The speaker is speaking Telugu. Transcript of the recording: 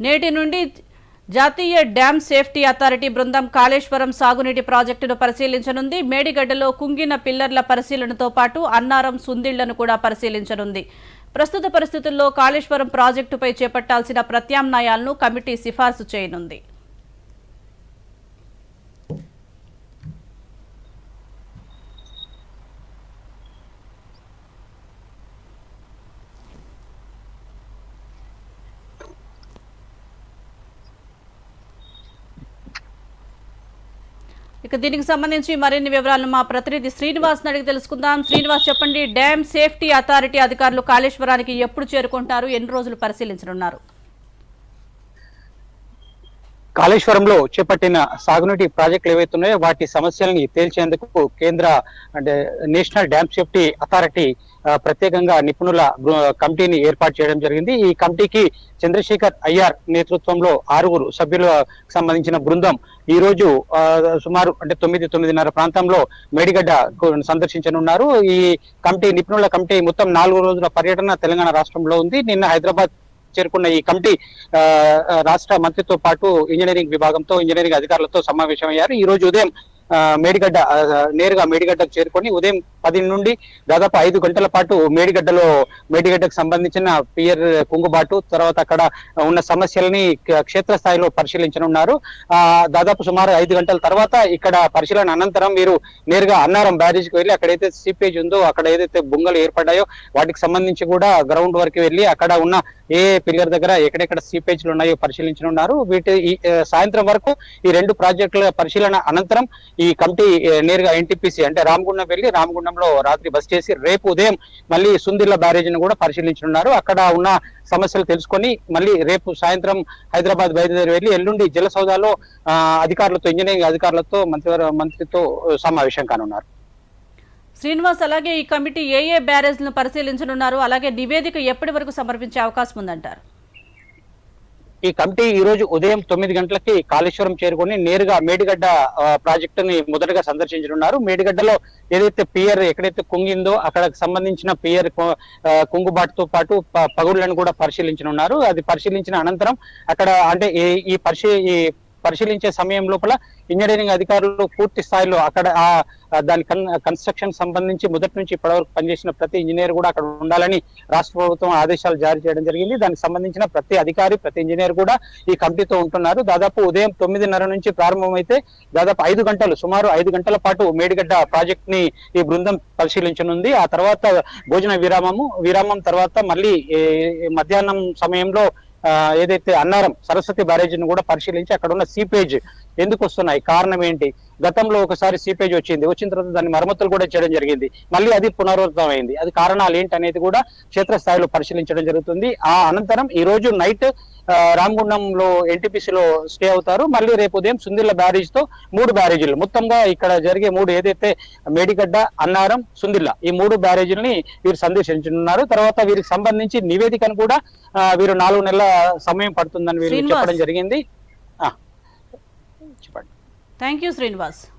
నేటి నుండి జాతీయ డ్యామ్ సేఫ్టీ అథారిటీ బృందం కాళేశ్వరం సాగునీటి ప్రాజెక్టును పరిశీలించనుంది. మేడిగడ్డలో కుంగిన పిల్లర్ల పరిశీలనతో పాటు అన్నారం సుందిళ్ళను కూడా పరిశీలించనుంది. ప్రస్తుత పరిస్థితుల్లో కాళేశ్వరం ప్రాజెక్టుపై చేపట్టాల్సిన ప్రత్యామ్నాయాలను కమిటీ సిఫార్సు చేయనుంది. ఇక దీనికి సంబంధించి మరిన్ని వివరాలను మా ప్రతినిధి శ్రీనివాస్ అడిగి తెలుసుకుందాం. శ్రీనివాస్ చెప్పండి డ్యామ్ సేఫ్టీ అథారిటీ అధికారులు కాళేశ్వరానికి ఎప్పుడు చేరుకుంటారు? ఎన్ని రోజులు పరిశీలించనున్నారు? కాళేశ్వరంలో చేపట్టిన సాగునీటి ప్రాజెక్టులు ఏవైతే ఉన్నాయో వాటి సమస్యలను తేల్చేందుకు కేంద్ర అంటే నేషనల్ డ్యామ్ సేఫ్టీ అథారిటీ ప్రత్యేకంగా నిపుణుల కమిటీని ఏర్పాటు చేయడం జరిగింది. ఈ కమిటీకి చంద్రశేఖర్ అయ్యార్ నేతృత్వంలో ఆరుగురు సభ్యులకు సంబంధించిన బృందం ఈ రోజు సుమారు అంటే తొమ్మిది తొమ్మిదిన్నర ప్రాంతంలో మేడిగడ్డ సందర్శించనున్నారు. ఈ కమిటీ నిపుణుల కమిటీ మొత్తం నాలుగు రోజుల పర్యటన తెలంగాణ రాష్ట్రంలో ఉంది. నిన్న హైదరాబాద్ చేరుకున్న ఈ కమిటీ ఆ, రాష్ట్ర మంత్రితో పాటు ఇంజనీరింగ్ విభాగంతో ఇంజనీరింగ్ అధికారులతో సమావేశమయ్యారు. ఈ రోజు ఉదయం మేడిగడ్డ నేరుగా మేడిగడ్డకు చేరుకొని ఉదయం పది నుండి దాదాపు ఐదు గంటల పాటు మేడిగడ్డలో మేడిగడ్డకు సంబంధించిన పియర్ కుంగుబాటు తర్వాత అక్కడ ఉన్న సమస్యలని క్షేత్రస్థాయిలో పరిశీలించనున్నారు. ఆ దాదాపు సుమారు ఐదు గంటల తర్వాత ఇక్కడ పరిశీలన అనంతరం మీరు నేరుగా అన్నారం బ్యారేజ్కి వెళ్ళి అక్కడైతే సీపేజ్ ఉందో అక్కడ ఏదైతే బొంగలు ఏర్పడ్డాయో వాటికి సంబంధించి కూడా గ్రౌండ్ వరకు వెళ్ళి అక్కడ ఉన్న ఏ పిల్లర్ దగ్గర ఎక్కడెక్కడ సీపేజ్లు ఉన్నాయో పరిశీలించనున్నారు. వీటి ఈ సాయంత్రం వరకు ఈ రెండు ప్రాజెక్టుల పరిశీలన అనంతరం ఈ కమిటీ నేరుగా ఎన్టీపీసీ అంటే రామగుండం వెళ్ళి రామగుండంలో రాత్రి బస్ చేసి రేపు ఉదయం మళ్ళీ సుందిర్ల బ్యారేజీని కూడా పరిశీలించనున్నారు. అక్కడ ఉన్న సమస్యలు తెలుసుకొని మళ్ళీ రేపు సాయంత్రం హైదరాబాద్ బయలుదేరి వెళ్ళి ఎల్లుండి జలసౌదాలో అధికారులతో ఇంజనీరింగ్ అధికారులతో మంత్రివర మంత్రితో సమావేశం కానున్నారు. శ్రీనివాస్ అలాగే ఈ కమిటీ ఏ ఏ బ్యారేజ్లను పరిశీలించనున్నారు? అలాగే నివేదిక ఎప్పటి వరకు సమర్పించే అవకాశం ఉందంటారు? ఈ కమిటీ ఈ రోజు ఉదయం తొమ్మిది గంటలకి కాళేశ్వరం చేరుకొని నేరుగా మేడిగడ్డ ఆ, ప్రాజెక్టుని మొదటగా సందర్శించనున్నారు. మేడిగడ్డలో ఏదైతే పియర్ ఎక్కడైతే కుంగిందో అక్కడ సంబంధించిన పియర్ కుంగుబాటుతో పాటు ప- పగుళ్ళను కూడా పరిశీలించనున్నారు. అది పరిశీలించిన అనంతరం అక్కడ అంటే ఈ- ఈ పరిశీ ఈ పరిశీలించే సమయం లోపల ఇంజనీరింగ్ అధికారులు పూర్తి స్థాయిలో అక్కడ ఆ దాని కన్ కన్స్ట్రక్షన్ సంబంధించి మొదటి నుంచి ఇప్పటివరకు పనిచేసిన ప్రతి ఇంజనీర్ కూడా అక్కడ ఉండాలని రాష్ట్ర ప్రభుత్వం ఆదేశాలు జారీ చేయడం జరిగింది. దానికి సంబంధించిన ప్రతి అధికారి ప్రతి ఇంజనీర్ కూడా ఈ కమిటీతో ఉంటున్నారు. దాదాపు ఉదయం తొమ్మిదిన్నర నుంచి ప్రారంభమైతే దాదాపు ఐదు గంటలు సుమారు ఐదు గంటల పాటు మేడిగడ్డ ప్రాజెక్ట్ని ఈ బృందం పరిశీలించనుంది. ఆ తర్వాత భోజన విరామము విరామం తర్వాత మళ్ళీ మధ్యాహ్నం సమయంలో ఏదైతే అన్నారం సరస్వతి బ్యారేజీని కూడా పరిశీలించి అక్కడ ఉన్న సీపేజ్ ఎందుకు వస్తున్నాయి? కారణం ఏంటి? గతంలో ఒకసారి సీపేజ్ వచ్చింది. వచ్చిన తర్వాత దాన్ని మరమ్మతులు కూడా చేయడం జరిగింది. మళ్ళీ అది పునరావృతం అయింది అది కారణాలు ఏంటి అనేది కూడా క్షేత్రస్థాయిలో పరిశీలించడం జరుగుతుంది. ఆ అనంతరం ఈ రోజు నైట్ రామగుండంలో ఎన్టీపీసీలో స్టే అవుతారు. మళ్ళీ రేపు ఉదయం సుందిల్ల బ్యారేజ్తో మూడు బ్యారేజీలు. మొత్తంగా ఇక్కడ జరిగే మూడు ఏదైతే మేడిగడ్డ అన్నారం సుందిల్ల ఈ మూడు బ్యారేజీలని వీరు సందర్శించనున్నారు. తర్వాత వీరికి సంబంధించి నివేదికను కూడా వీరు నాలుగు నెలల సమయం పడుతుందని వీరు. చెప్పడం జరిగింది. చెప్పండి. Thank you, Srinivas.